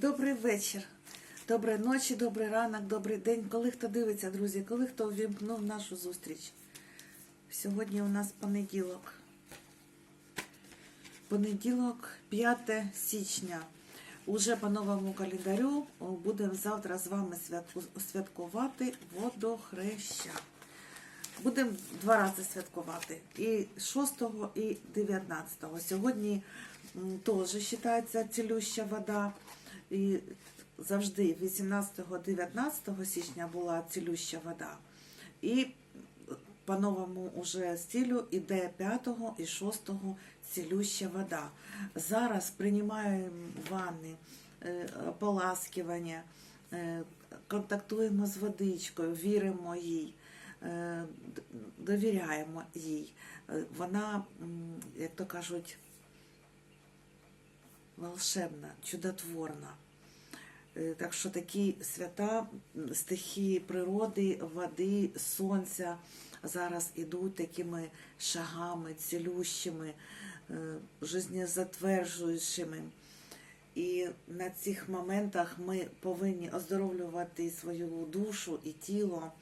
Добрий вечір, доброї ночі, добрий ранок, добрий день. Коли хто дивиться, друзі, коли хто ввімкнув нашу зустріч. Сьогодні у нас понеділок. Понеділок, 5 січня. Уже по новому календарю будемо завтра з вами святкувати водохреща. Будемо два рази святкувати. І 6 і 19. Сьогодні теж вважається цілюща вода. І завжди 18-19 січня була цілюща вода. І по новому уже стилю іде 5 і 6 цілюща вода. Зараз приймаємо ванни, е, ополаскування, е, контактуємо з водичкою, віримо їй, е, довіряємо їй. Вона, як то кажуть, волшебна, чудотворна. Е, Так що такі свята стихії природи, води, сонця зараз ідуть такими шагами, цілющими, е, жизнезатверджуючими. І на цих моментах ми повинні оздоровлювати свою душу і тіло,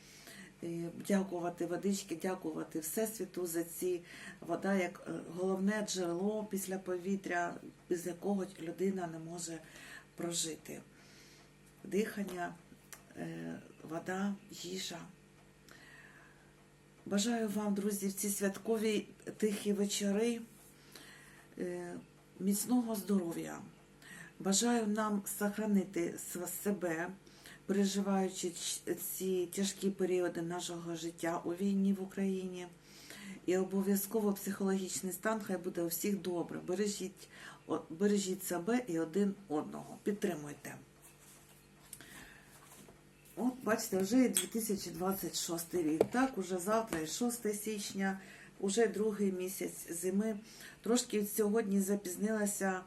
дякувати водички, дякувати Всесвіту за ці вода як е, головне джерело після повітря, без якого людина не може прожити. Дихання, е, вода, їжа. Бажаю вам, друзі, в ці святкові тихі вечори е, міцного здоров'я. Бажаю нам сохранити себе, переживаючи ці тяжкі періоди нашого життя у війні в Україні. І обов'язково психологічний стан хай буде у всіх добре. Бережіть, бережіть себе і один одного. Підтримуйте. От, бачите, вже і 2026 рік. Так, уже завтра і 6 січня, уже другий місяць зими. Трошки сьогодні запізнилася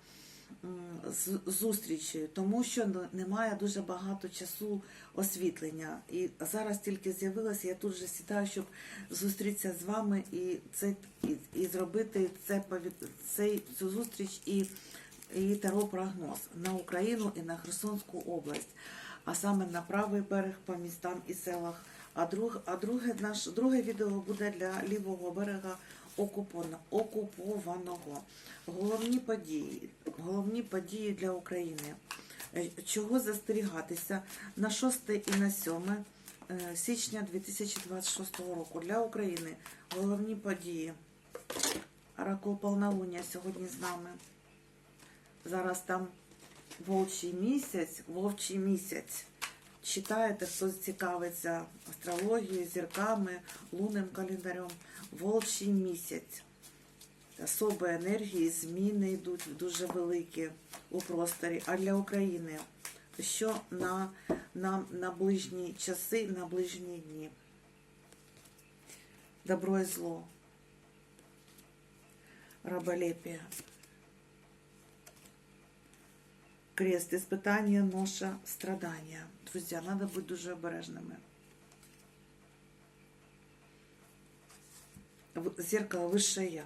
зустрічі, тому що немає дуже багато часу освітлення. І зараз тільки з'явилася, я тут же сідаю, щоб зустрітися з вами і це і, і зробити це цей цю зустріч і, і таро прогноз на Україну і на Херсонську область, а саме на правий берег по містам і селах. А друг, а друге наш друге відео буде для лівого берега окупованого. Головні події, головні події для України. Е, Чого застерігатися на 6 і на 7 е, січня 2026 року для України. Головні події. Оракул Полнолуння сьогодні з нами. Зараз там вовчий місяць, вовчий місяць. Читаєте, хто цікавиться астрологією, зірками, лунним календарем. Волчий місяць. Особи енергії, зміни йдуть дуже великі у просторі. А для України що на, на, на ближні часи, на ближні дні? Добро і зло. Раболепие. Крест, испытание, ноша, страдания. Друзья, надо быть дуже обережними. Зеркало высшее я.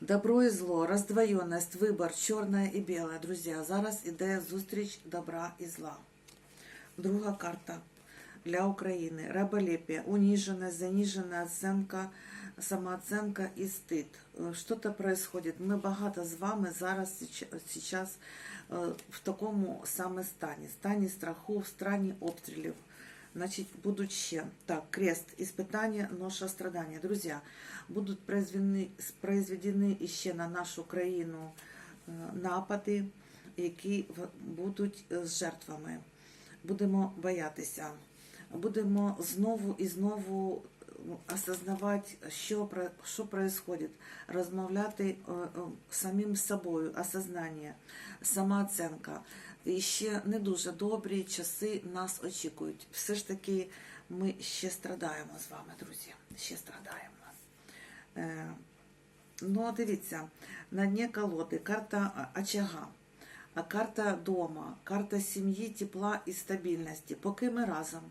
Добро і зло, роздвоєність, вибор, чорне і біле. Друзі, зараз іде зустріч добра і зла. Друга карта для України. Раболепие, уніженість, занижена оценка, самооценка і стид. Е, Що-то происходит. Ми багато з вами зараз зараз е, в такому саме стані. Стані страху, в стані обстрілів. Значить, будуть ще так, крест, испытание, ноша, страдания. Друзья, будуть произведені, произведені іще на нашу країну е, напади, які будуть е, з жертвами. Будемо боятися, будемо знову і знову осознавати, що, що происходит, розмовляти е, самим собою, осознання, самооценка. І ще не дуже добрі часи нас очікують. Все ж таки ми ще страдаємо з вами, друзі. Ще страдаємо. Е, Ну, дивіться, на дні колоди карта очага, карта дома, карта сім'ї, тепла і стабільності. Поки ми разом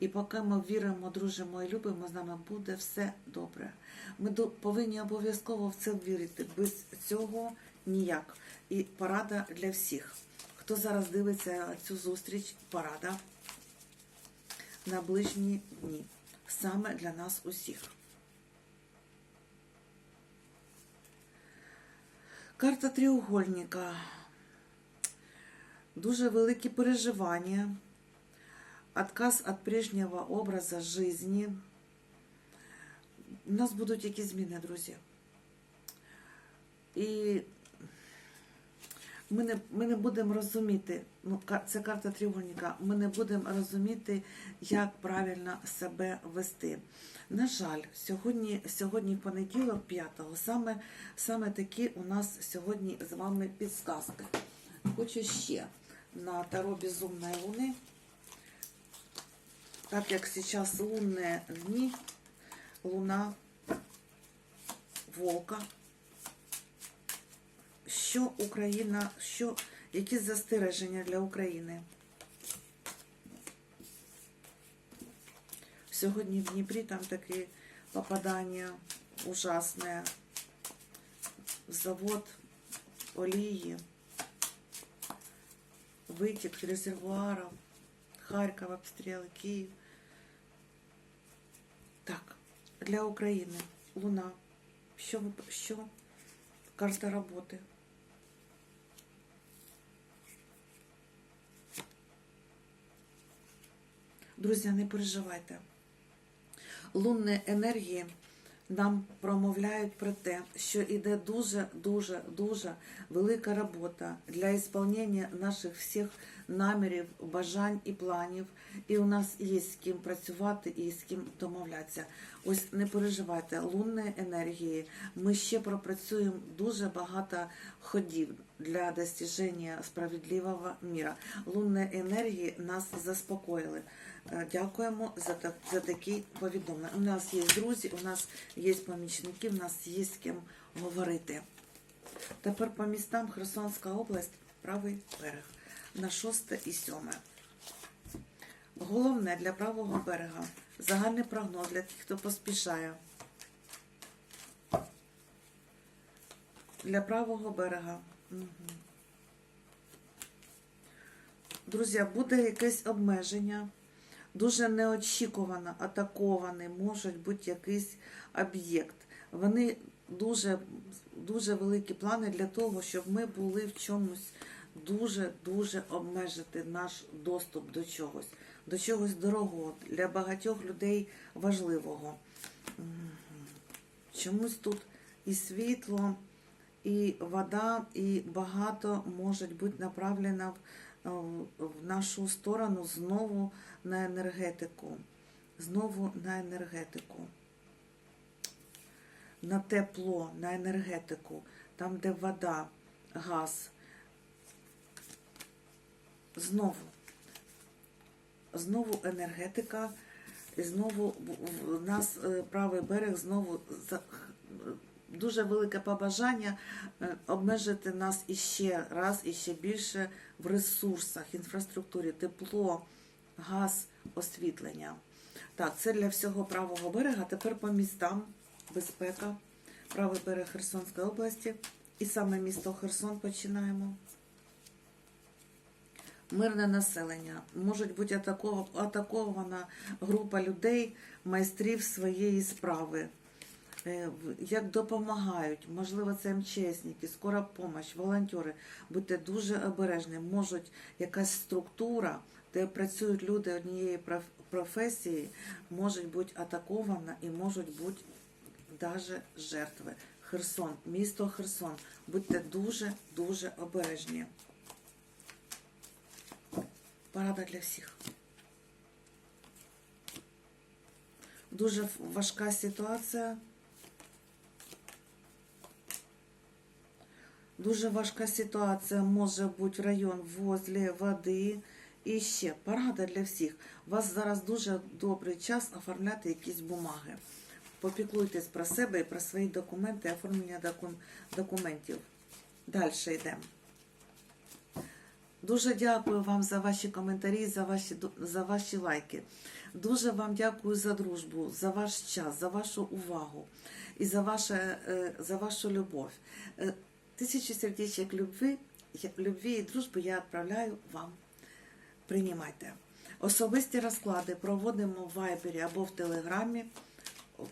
і поки ми віримо, дружимо і любимо, з нами буде все добре. Ми повинні обов'язково в це вірити. Без цього ніяк. І порада для всіх. Хто зараз дивиться цю зустріч, порада на ближні дні. Саме для нас усіх. Карта треугольника. Дуже великі переживання, отказ від прежнього образу житті. У нас будуть якісь зміни, друзі. І ми не, ми не будемо розуміти, ну, це карта треугольника, ми не будемо розуміти, як правильно себе вести. На жаль, сьогодні, сьогодні понеділок, 5-го, саме, саме такі у нас сьогодні з вами підсказки. Хочу ще на Таро Безумної Луни, так як зараз лунні дні, луна Волка, що Україна, що, які застереження для України? Сьогодні в Дніпрі там таке попадання ужасне. Завод олії, витік резервуарів, Харків, обстріли, Київ. Так, для України Луна. Що що? Карта роботи. Друзі, не переживайте. Лунні енергії нам промовляють про те, що йде дуже, дуже, велика робота для ісполнення наших всіх намірів, бажань і планів. І у нас є з ким працювати і з ким домовлятися. Ось не переживайте, лунні енергії. Ми ще пропрацюємо дуже багато ходів для достиження справедливого міра. Лунні енергії нас заспокоїли. Е, Дякуємо за, так, за такі повідомлення. У нас є друзі, у нас є помічники, у нас є з ким говорити. Тепер по містам Херсонська область, правий берег на 6 і 7. Головне для правого берега загальний прогноз для тих, хто поспішає. Для правого берега. Угу. Друзі, буде якесь обмеження. Дуже неочікувано атакований може бути якийсь об'єкт. Вони дуже, дуже великі плани для того, щоб ми були в чомусь дуже-дуже обмежити наш доступ до чогось, до чогось дорогого, для багатьох людей важливого. Чомусь тут і світло, і вода, і багато може бути направлено в, в нашу сторону знову на енергетику. Знову на енергетику. На тепло, на енергетику, там, де вода, газ. Знову. Знову енергетика, і знову в- в нас е, правий берег знову дуже велике побажання е, обмежити нас іще раз, іще більше в ресурсах, інфраструктурі, тепло, газ, освітлення. Так, це для всього правого берега. Тепер по містам безпека, правий берег Херсонської області. І саме місто Херсон починаємо. Мирне населення. Може бути атакована, група людей, майстрів своєї справи. Е, Як допомагають, можливо, це МЧСники, скора помощь, волонтери. Будьте дуже обережні. Можуть якась структура, де працюють люди однієї професії, може бути атакована і можуть бути навіть жертви. Херсон, місто Херсон. Будьте дуже дуже обережні. Порада для всіх. Дуже важка ситуація. Дуже важка ситуація може бути в район возле води. І ще порада для всіх. У вас зараз дуже добрий час оформляти якісь бумаги. Попіклуйтесь про себе і про свої документи, оформлення документів. Далі йдемо. Дуже дякую вам за ваші коментарі, за ваші, за ваші лайки. Дуже вам дякую за дружбу, за ваш час, за вашу увагу і за, ваше, е, за вашу любов. Тисячу сердечек любви, любви і дружби я відправляю вам. Приймайте. Особисті розклади проводимо в Вайбері або в Телеграмі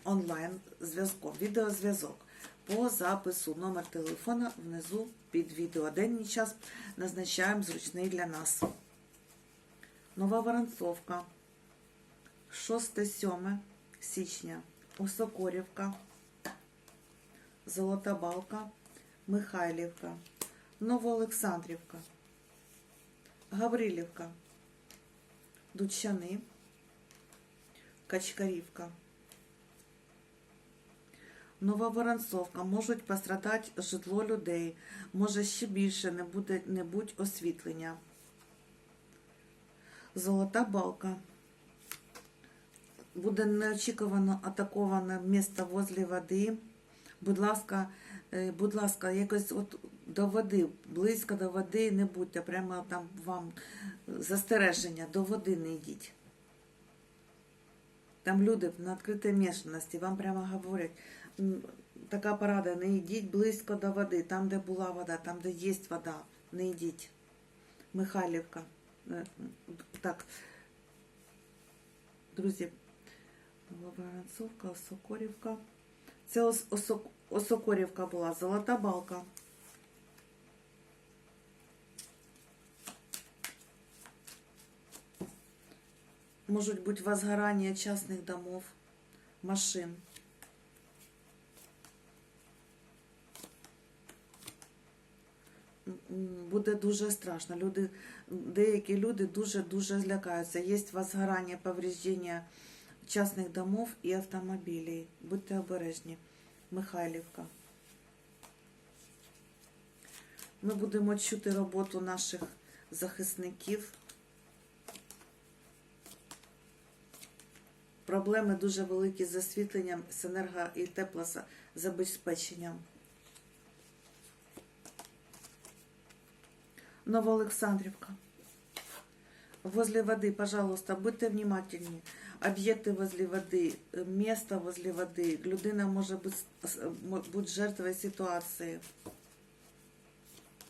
онлайн зв'язком, відеозв'язок. По запису номер телефона внизу під відео. День і час назначаємо зручний для нас. Нова Воронцовка. 6-7 січня. Осокорівка. Золота Балка. Михайлівка. Новоолександрівка. Гаврилівка. Дучани. Качкарівка. Нова Воронцовка. Можуть пострадати житло людей. Може ще більше не буде не будь освітлення. Золота балка. Буде неочікувано атаковане місто возле води. Будь ласка, будь ласка, якось от до води, близько до води не будьте, прямо там вам застереження, до води не йдіть. Там люди на відкритій мішаності, вам прямо говорять, така порада, не йдіть близько до води, там, де була вода, там, де є вода, не йдіть. Михайлівка. Е, Так, друзі, Воронцовка, Осокорівка. Це Ос- Осок- Осокорівка була, Золота Балка. Можуть бути возгорання частних домов, машин. Буде дуже страшно. Люди, деякі люди дуже-дуже злякаються. Є возгорання, повреждення частних домов і автомобілів. Будьте обережні. Михайлівка. Ми будемо чути роботу наших захисників. Проблеми дуже великі з освітленням, з енерго- і теплозабезпеченням. Новоолександрівка. Возле воды, пожалуйста, будьте внимательні. Об'єкти возле води, е, місто возле води. Людина може бути, м- бути жертвою ситуації.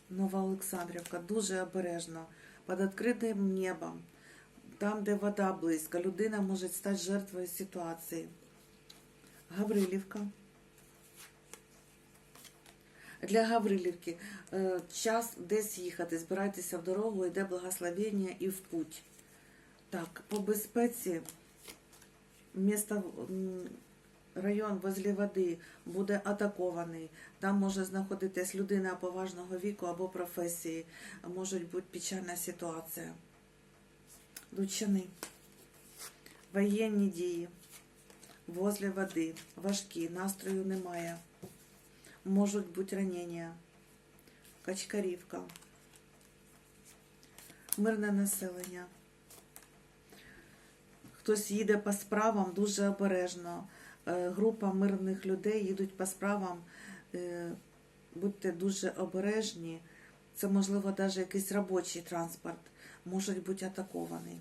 Новоолександрівка, дуже обережно. Під відкритим небом, там, де вода близько, людина може стати жертвою ситуації. Гаврилівка. Для Гаврилівки е, час десь їхати, збирайтеся в дорогу, йде благословення і в путь. Так, по безпеці місто, район возле води буде атакований. Там може знаходитись людина поважного віку або професії. Може бути печальна ситуація. Лучани. Воєнні дії. Возле води. Важкі. Настрою немає. Можуть бути ранення. Качкарівка. Мирне населення. Хтось їде по справам дуже обережно. Е, Група мирних людей їдуть по справам. Е, Будьте дуже обережні. Це, можливо, навіть якийсь робочий транспорт може бути атакований.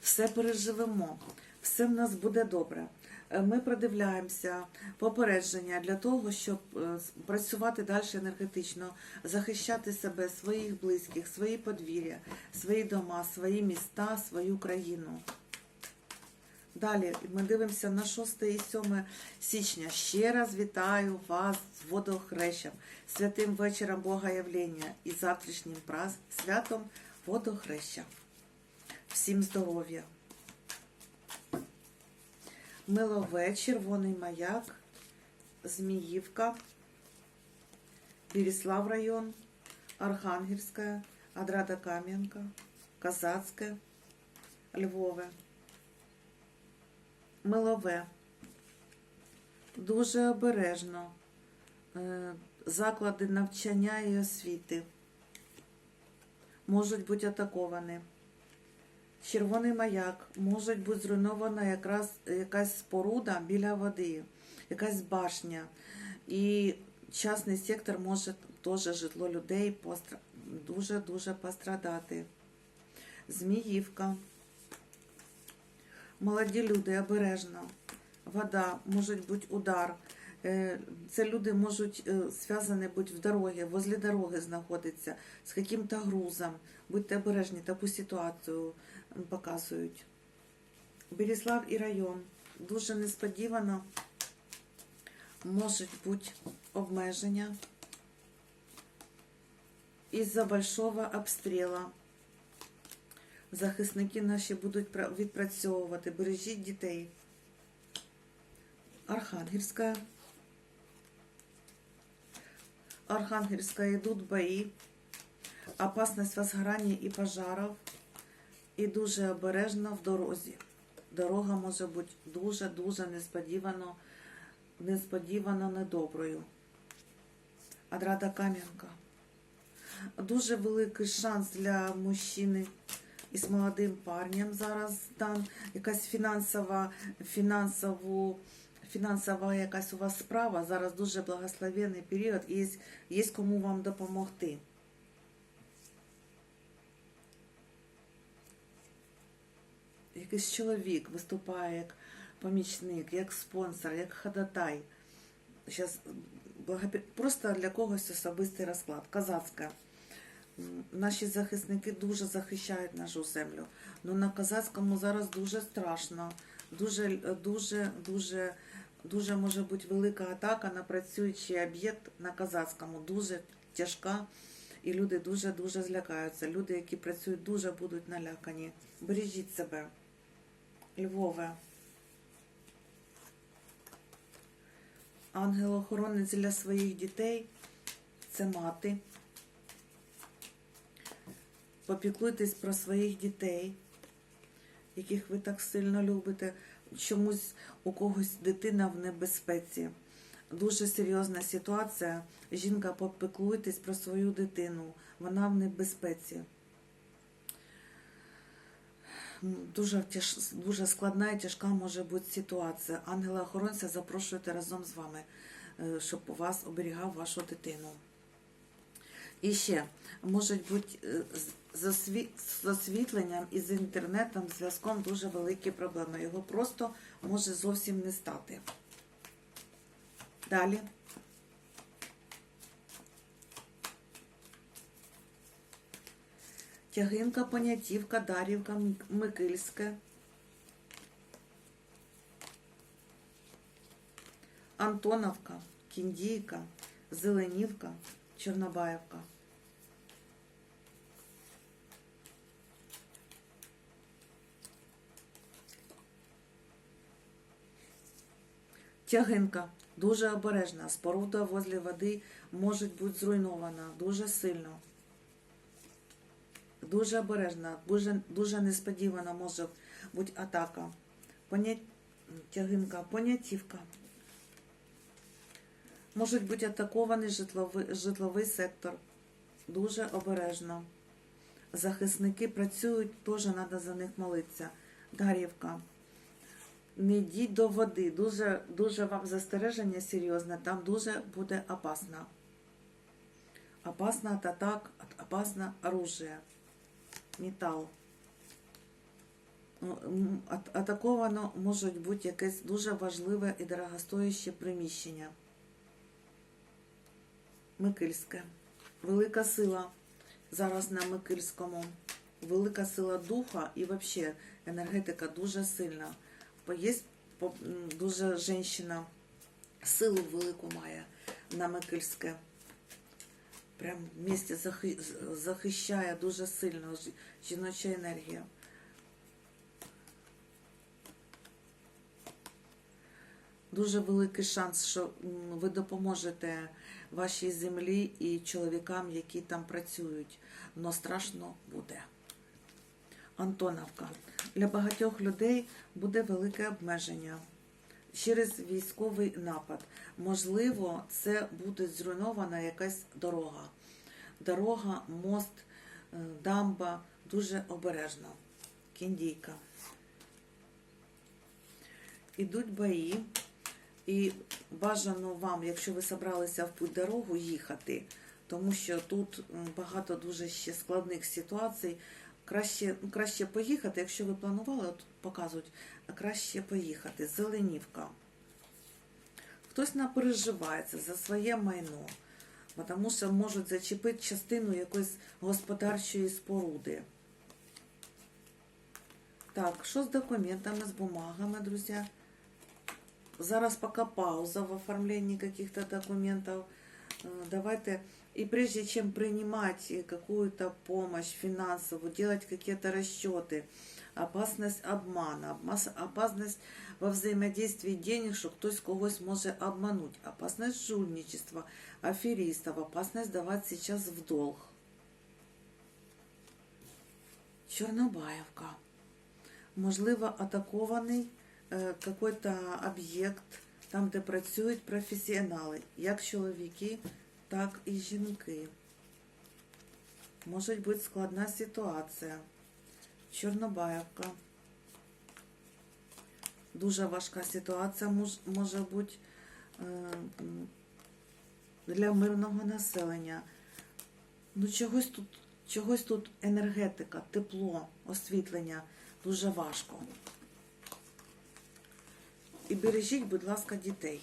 Все переживемо, все в нас буде добре. Е, Ми продивляємося попередження для того, щоб е, працювати далі енергетично, захищати себе, своїх близьких, свої подвір'я, свої дома, свої міста, свою країну. Далі ми дивимося на 6 і 7 січня. Ще раз вітаю вас з водохрещем, святим вечором Богоявлення і завтрашнім святом водохреща. Всім здоров'я! Милове, Червоний маяк, Зміївка, Береслав район, Архангельська, Адрада Кам'янка, Казацьке, Львове. Милове. Дуже обережно. Е, Заклади навчання і освіти можуть бути атаковані. Червоний маяк, може бути зруйнована якраз якась споруда біля води, якась башня. І частний сектор може теж житло людей дуже-дуже пострадати. Зміївка. Молоді люди, обережно. Вода, може бути удар. Е, Це люди можуть е, зв'язані бути в дорогі, возле дороги знаходиться, з яким-то грузом. Будьте обережні, таку ситуацію показують. Беріслав і район. Дуже несподівано можуть бути обмеження із-за большого обстрілу. Захисники наші будуть відпрацьовувати. Бережіть дітей. Архангельская. Архангельская идут бои. Опасність возгорання і пожарів. І дуже обережно в дорозі. Дорога може бути дуже-дуже несподівано, несподівано недоброю. Адрада Кам'янка. Дуже великий шанс для мужчини із молодим парнем зараз дан. Якась фінансова, фінансову, фінансова якась у вас справа. Зараз дуже благословенний період і є кому вам допомогти. Якийсь чоловік виступає як помічник, як спонсор, як ходатай. Зараз просто для когось особистий розклад. Казацька. Наші захисники дуже захищають нашу землю. Ну на казацькому зараз дуже страшно. Дуже, дуже, дуже, дуже може бути велика атака на працюючий об'єкт на казацькому. Дуже тяжка. І люди дуже-дуже злякаються. Люди, які працюють, дуже будуть налякані. Бережіть себе. Львове. Ангел-охоронець для своїх дітей це мати. Попіклуйтесь про своїх дітей, яких ви так сильно любите. Чомусь у когось дитина в небезпеці. Дуже серйозна ситуація. Жінка, попіклуйтесь про свою дитину. Вона в небезпеці. М, Дуже, тяж, дуже складна і тяжка може бути ситуація. Ангела-охоронця запрошуйте разом з вами, е, щоб вас оберігав вашу дитину. І ще можуть бути е, з- осві- освітленням і з інтернетом, зв'язком дуже великі проблеми. Його просто може зовсім не стати. Далі. Тягинка, Понятівка, Дарівка, Микильське. Антоновка, Кіндійка, Зеленівка, Чорнобаївка. Тягинка дуже обережна. Споруда возле води може бути зруйнована дуже сильно. Дуже обережна, дуже, дуже несподівана може бути атака. Понять... Тягинка, понятівка. Може бути атакований житловий, житловий сектор. Дуже обережно. Захисники працюють, теж треба за них молитися. Дарівка. Не йдіть до води. Дуже, дуже вам застереження серйозне, там дуже буде опасно. Опасно атак, опасно оружие. Метал. Ну, Атаковано може бути якесь дуже важливе і дорогостояще приміщення. Микильське. Велика сила зараз на Микильському. Велика сила духа і взагалі енергетика дуже сильна. Є дуже жінка силу велику має на Микильське. Прям в місті захи- захищає дуже сильно жіноча енергія. Дуже великий шанс, що ви допоможете вашій землі і чоловікам, які там працюють. Но страшно буде. Антоновка. Для багатьох людей буде велике обмеження через військовий напад. Можливо, це буде зруйнована якась дорога. Дорога, мост, е, дамба дуже обережно. Кіндійка. Ідуть бої, і бажано вам, якщо ви собралися в путь дорогу, їхати, тому що тут багато дуже ще складних ситуацій. Краще, краще поїхати, якщо ви планували, от показують, краще поїхати. Зеленівка. хтось напереживається за своє майно, тому що можуть зачепити частину якоїсь господарчої споруди. Так, що з документами, з бумагами, друзі? Зараз пока пауза в оформлении каких-то документов. Э, Давайте, и прежде чем принимать э, какую-то помощь финансовую, делать какие-то расчеты, опасность обмана, обмас- опасность во взаимодействии денег, що хтось когось може обмануть, опасность жульничества, аферистов, опасность давать сейчас в долг. Чорнобаївка. Можливо, атакований е, какой-то об'єкт, там, де працюють професіонали, як чоловіки, так і жінки. Може бути складна ситуація. Чорнобаївка. Дуже важка ситуація може бути е, для мирного населення. Ну, чогось тут, чогось тут енергетика, тепло, освітлення дуже важко. І бережіть, будь ласка, дітей.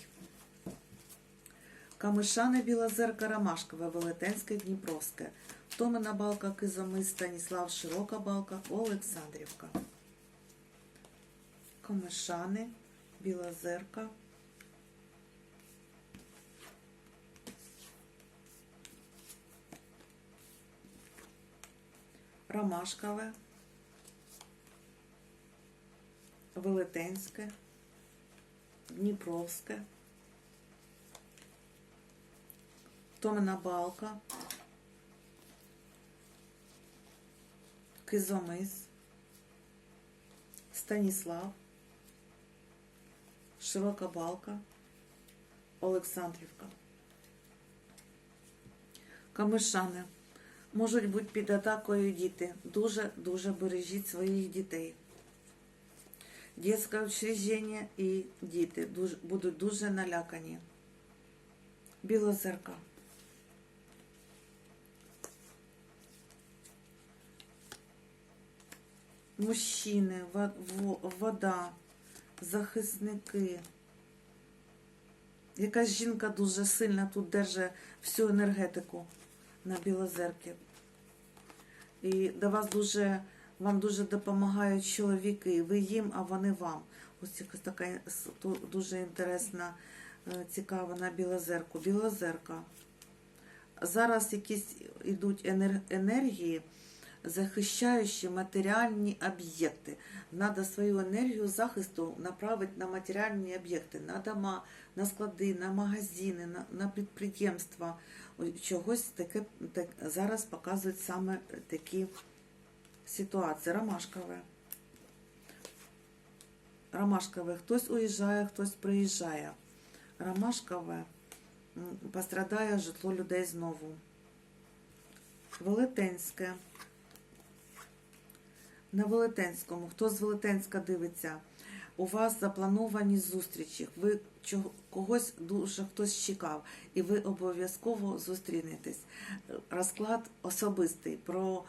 Камишане, Білозерка, Ромашкове, Велетенське, Дніпровське. Томина Балка, Кизомис, Станіслав, Широка Балка, Олександрівка. Камишани, Білозерка. Ромашкове, Велетенське, Дніпровське, Томина Балка, Кизомис, Станіслав, Широка Балка, Олександрівка. Камишани. Можуть бути під атакою діти. Дуже-дуже бережіть своїх дітей. Дітське учреждення і діти будуть дуже налякані. Білозерка. Мужчини, во- во- вода, захисники. Якась жінка дуже сильно тут держить всю енергетику на білозерки. І до вас дуже, вам дуже допомагають чоловіки. Ви їм, а вони вам. Ось якась така дуже інтересна, е, цікава на білозерку. Білозерка. Зараз якісь йдуть енергії, захищаючи матеріальні об'єкти. Надо свою енергію захисту направити на матеріальні об'єкти, на дома, на склади, на магазини, на, на підприємства. Чогось таке так, зараз показують саме такі ситуації. Ромашкове. Ромашкове. Хтось уїжджає, хтось приїжджає. Ромашкове пострадає житло людей знову. Велетенське. На Велетенському. Хто з Велетенська дивиться? У вас заплановані зустрічі. Ви когось дуже хтось чекав, і ви обов'язково зустрінетесь. Розклад особистий. Про,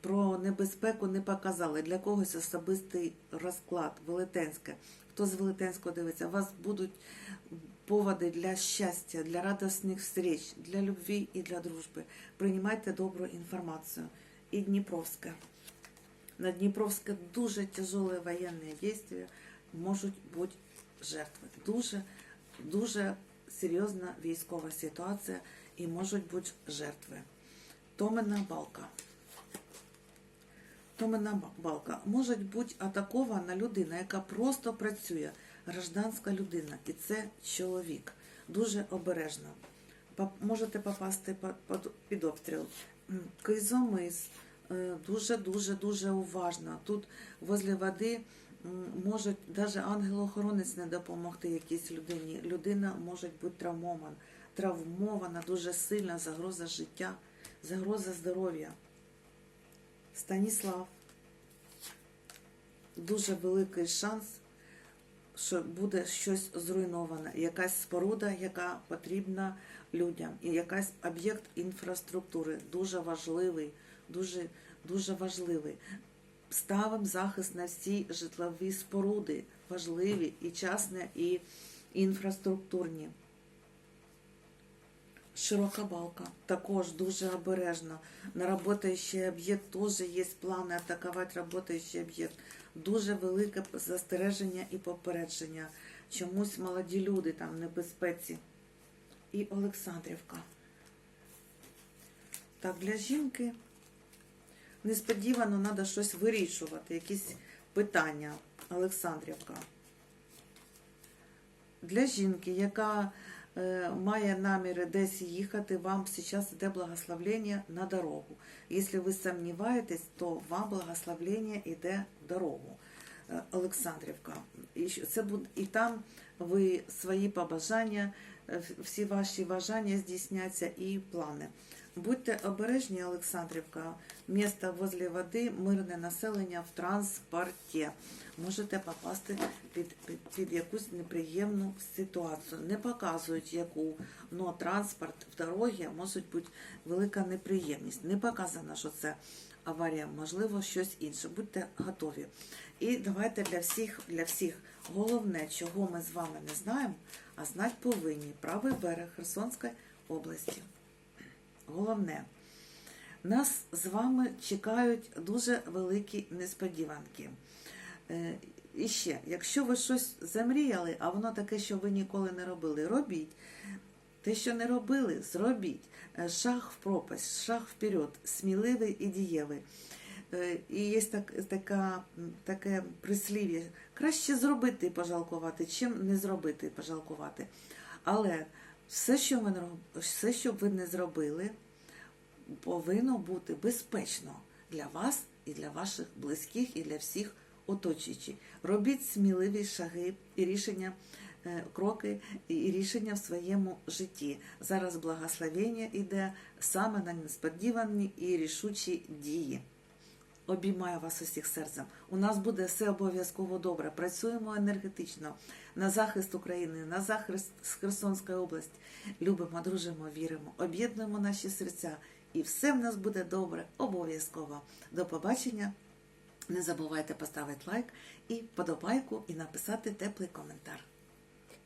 про небезпеку не показали. Для когось особистий розклад. Велетенське. Хто з Велетенського дивиться? У вас будуть поводи для щастя, для радісних встреч, для любві і для дружби. Приймайте добру інформацію. І Дніпровське. На Дніпровське дуже тяжеле воєнне дійство, можуть бути жертви. Дуже, дуже серйозна військова ситуація і можуть бути жертви. Томена балка. Томена ба- балка. Може бути атакована людина, яка просто працює, гражданська людина, і це чоловік. Дуже обережно. Можете попасти під обстріл. Кизомис. Е, Дуже, дуже, дуже уважно. Тут возле води може навіть ангел-охоронець не допомогти якійсь людині. Людина може бути травмована, травмована дуже сильна загроза життя, загроза здоров'я. Станіслав. Дуже великий шанс, що буде щось зруйноване, якась споруда, яка потрібна людям, і якась об'єкт інфраструктури, дуже важливий, дуже, дуже важливий. Ставимо захист на всі житлові споруди, важливі і частні, і інфраструктурні. Широка балка. Також дуже обережно. На работаючий об'єкт теж є плани атакувати работаючий об'єкт. Дуже велике застереження і попередження. Чомусь молоді люди там в небезпеці. І Олександрівка. Так, для жінки несподівано треба щось вирішувати, якісь питання. Олександрівка. Для жінки, яка е, має наміри десь їхати, вам зараз йде благословлення на дорогу. Якщо ви сумніваєтесь, то вам благословлення йде в дорогу. Е, Олександрівка. І, це буде, і там ви свої побажання, е, всі ваші бажання здійсняться і плани. Будьте обережні, Олександрівка. Місто возле води, мирне населення в транспорті. Можете попасти під, під, під якусь неприємну ситуацію. Не показують яку, але транспорт в дорогі може бути велика неприємність. Не показано, що це аварія, можливо, щось інше. Будьте готові. І давайте для всіх, для всіх головне, чого ми з вами не знаємо, а знати повинні правий берег Херсонської області. Головне, нас з вами чекають дуже великі несподіванки. Е, І ще, якщо ви щось замріяли, а воно таке, що ви ніколи не робили, робіть. Те, що не робили, зробіть. Е, Шаг в пропасть, шаг вперед, сміливий і дієвий. Е, І є так, така, таке прислів'я. Краще зробити і пожалкувати, чим не зробити і пожалкувати. Але все, що ви, все, що ви не зробили, повинно бути безпечно для вас і для ваших близьких, і для всіх оточуючих. Робіть сміливі шаги і рішення, е, кроки і рішення в своєму житті. Зараз благословення йде саме на несподівані і рішучі дії. Обіймаю вас усіх серцем. У нас буде все обов'язково добре. Працюємо енергетично на захист України, на захист Херсонської області. Любимо, дружимо, віримо, об'єднуємо наші серця, і все в нас буде добре, обов'язково. До побачення. Не забувайте поставити лайк і подобайку, і написати теплий коментар.